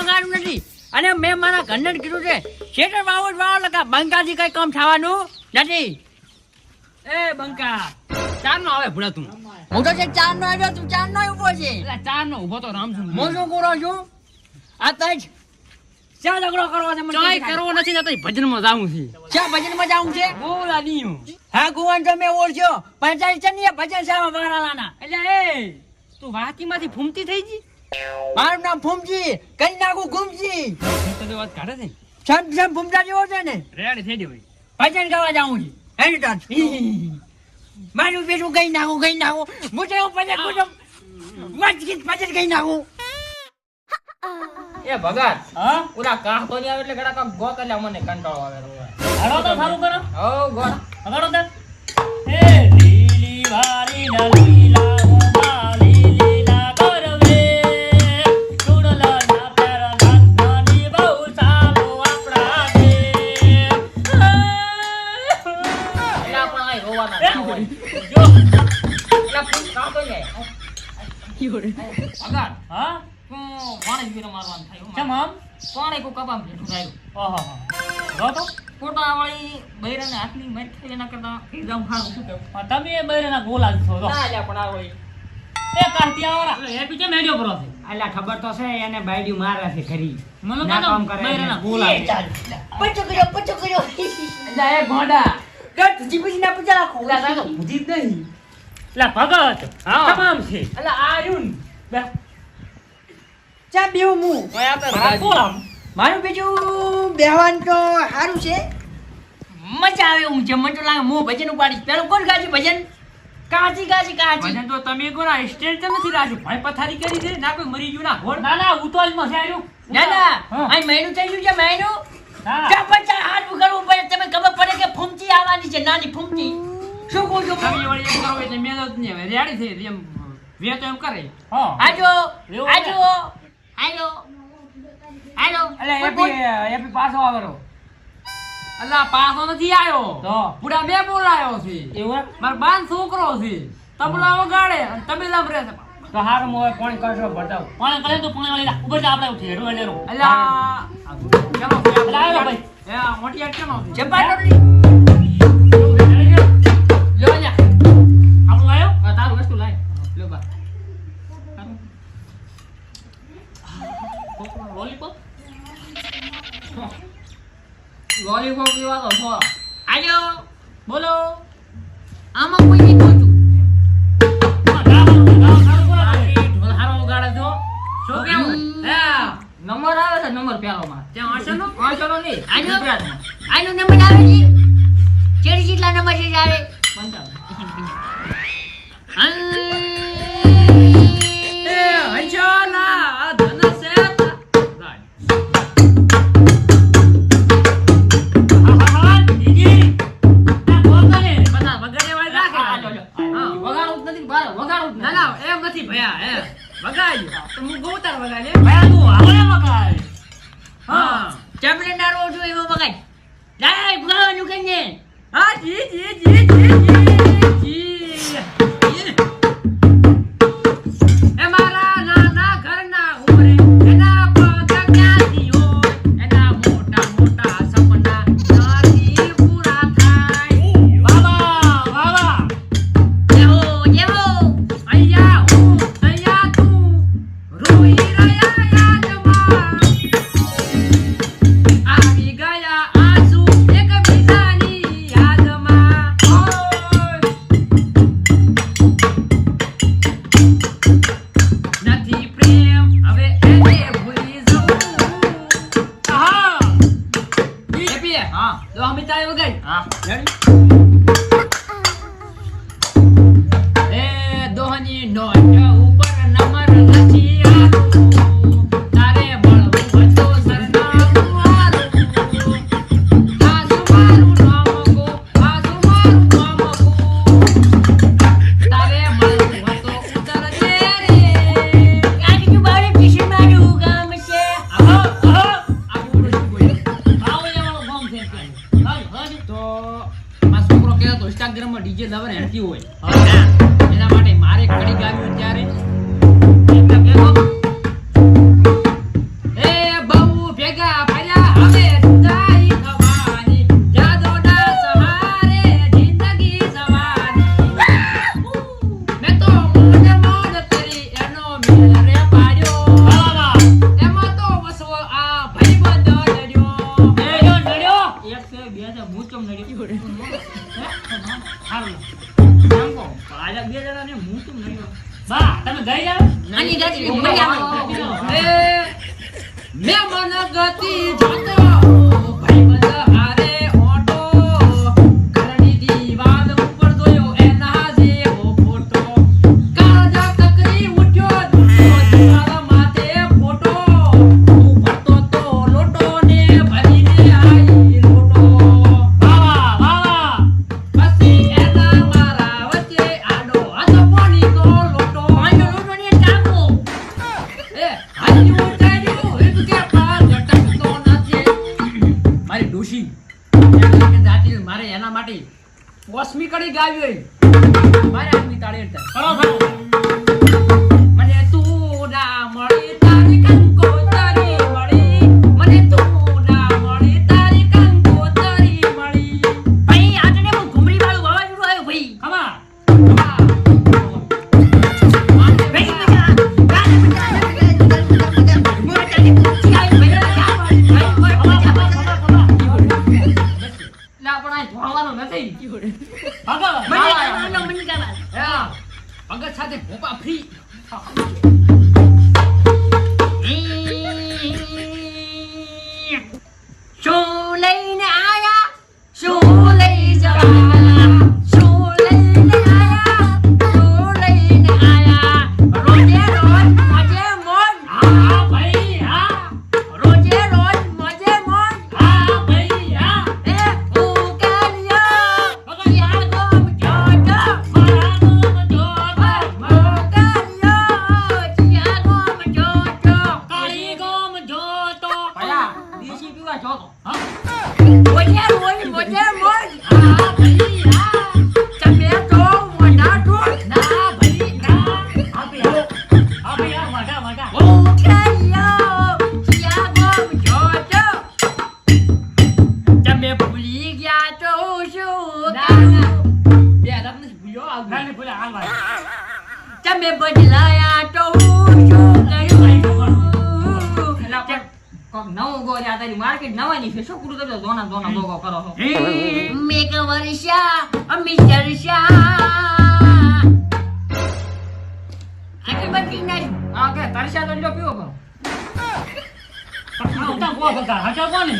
વગાડવું નથી. અને મેં મારા ઘરને કીધું છે શેટર વાવો જ વાવો લગા બંકાથી કઈ કામ થવાનું નથી. એ બંકા ચાર નો આવે ભૂલા તું. હું તો ચાર નો આવ્યો તું ચાર નો ઊભો છે. ચાર નો ઊભો તો રામસુ હું શું કરો છું? આ તઈ જ શા ઝઘડો કરવો છે મને કરવો નથી તો ભજનમાં જાવું છે. ચા ભજનમાં જાઉં છે? બોલા દીયું. હા ગુવાન તમે ઓળખ્યો પંચાયત છે ને ભજન સાહેબ વારાલાના. એટલે એ તું વાકી માંથી ફૂમતી થઈ જી મારું નામ ફૂમજી કઈ નાખું ઘૂમજી તો તો વાત કાઢે છે સમ સમ ફૂમતા જેવો છે ને? રેડી થઈ જવી ભજન ગાવા જાઉં છું. એની તો મારું બેટું કઈ નાખું કઈ નાખું મોટે હું ભજન કુટુંબ વાંચકી ભજન કઈ નાખું એ ભગત હા? પૂરા કાહ તો આવે એટલે ઘણા કામ કર્યા મને કંટાળો આવે. તો સારું કરો. હો ગોત હગાડો તે. હે લીલી વારી ના આવે. ભગત હા? તું પાણી મારવાનું થાય કેમ આમ? પાણી કોઈ કપામ ભેટું થાય ઓહો જો તો ખોટા વાળી બૈરાને હાથની મારી ખાઈ એના કરતા એકદમ સારું શું કેવું આ તમે એ બૈરાના ગોલા છો તો ના અલ્યા પણ આ વળી એ કાંતિયાવાળા એ પીછે મેડ્યો પરો છે. અલ્યા ખબર તો છે એને બાયડી મારે છે ખરી. મને ના કામ કરે બૈરાના. ગોલા પચો કર્યો પચો કર્યો. અલ્યા એ ગોંડા. ગટ જીબુજી ના પૂછા રાખો એટલે તો બુદ્ધિ જ નહીં. લા ભગત તમામ છે અલા આર્યુન. બે. ચા બેવ મુ તો મારા બીજું બેહવાન તો સારું છે. મજા આવે એવું છે મને તો લાગે હું ભજન ઉપાડીશ. પેલું કોણ ગાજી ભજન? કાચી કાચી કાચી. ભજન તો તમે કોના સ્ટેજ તમે નથી રાજુ? ભાઈ પથારી કરી છે? ના કોઈ મરી ગયું ના હોળ ના ના ઉતોલમાં છે આર્યું. ના ના અહીં આ મહિનું થઈ ગયું છે મહિનું. ચા ત્યાં પચાસ હાથ કરવું પડે તમે ખબર પડે કે ફૂમચી આવવાની છે નાની ફૂમચી. શું કહું છું? તમે વળી એમ કરો એટલે મેં તો ને રેડી થઈ એમ. વે તો એમ કરે. હા. આજો આજો આજો આજો એટલે એપી એપી પાછો આવરો. અલ્લા પાછો નથી આવ્યો. તો? પૂરા બે બોલાયો છે. એવું માર બાન છોકરો છે. તબલા વગાડે અને તબેલા રહે છે. તો હાર મોય કોણ કરશો બતાવ. પાણી કરે તો પાણી વાળી ઉપર આપણે ઉઠી હેડો હેડો કેમ આવ્યો ભાઈ. એ મોટી આટ કેમ આવતી લોલીપોપ પીવા તો છો આજો. બોલો. આમાં કોઈ નહીં પહોંચું નંબર આવે છે નંબર પેલો માં ત્યાં પાંચસો નો નહીં. આનો નંબર આવે છે? ચેડી જેટલા નંબર છે આવે એ હું ગૌતર વગાડે ભયા તું આવડે વગાડ. હા. ચમલે ના રોજ એવો બગાડ ડાય ભગવાનું કહીને. હા જી જી જી જી જી જી. હા. દો અમિતા વગાડ હા. એ દોહની નોટ. મેં મન ગતિ ગાવી હોય. મારે આદમી તાળે તમે બદલાયા તો હું શું કરું? નવું તારી માર્કેટ નવાની છે. શું કરું તમે દોના જોના ગોગો કરો છો? મેક વર્ષા મિસ્ટર શાહ. આખી બધી નહીં હા કે તરસ્યા તો જો પીવો કરો ઉતા ગો બધા હાચા કોને?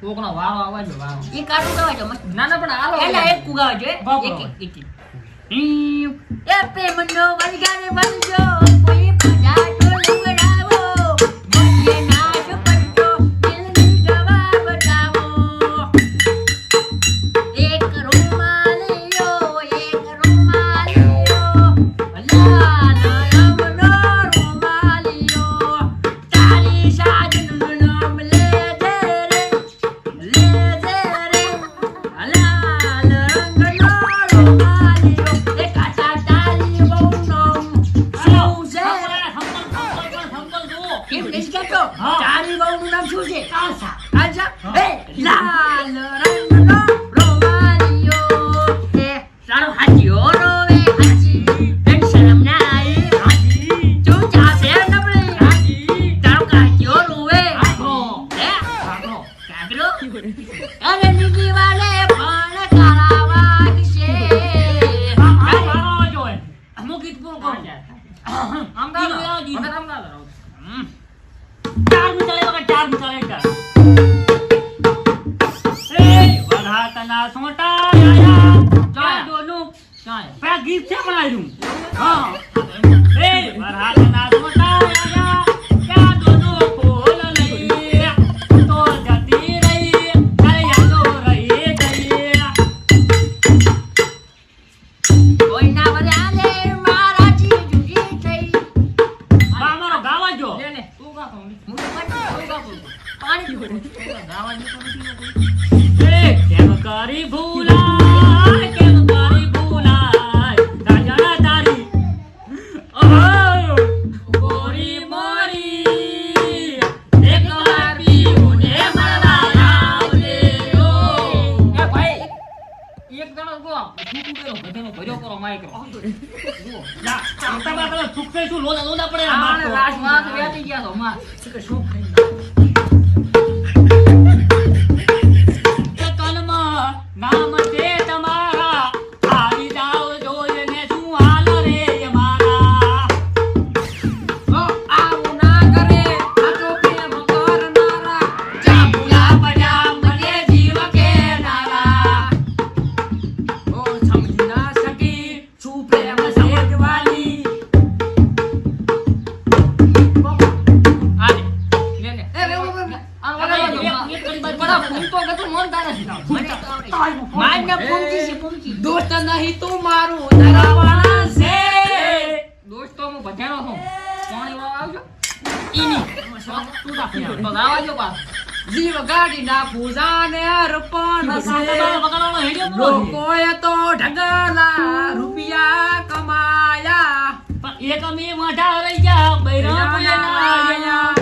કોકનો વારો આવવા એ કાઢું ગાવા જો ના ના પણ આલો એક કુગાવા જો એક એક એક એ પેમનો વાલી ઠીક છે પણ આયરું હા. કર્યો બધાનો ભર્યો કરો માય શું લોદા લોદા પડે રાજ વેચી ગયા તો માં દોસ્ત નહીં તું મારું ધરાવાણા છે. દોસ્તો હું ભજેલો છું. પાણી વાળા આવજો? ઈની. તું તો ગાવાજો બા. જીવ ગાડી ના પૂજાને અર્પણ તો ઢગલા રૂપિયા કમાયા. એક અમે મઢા રહી ગયા બૈરા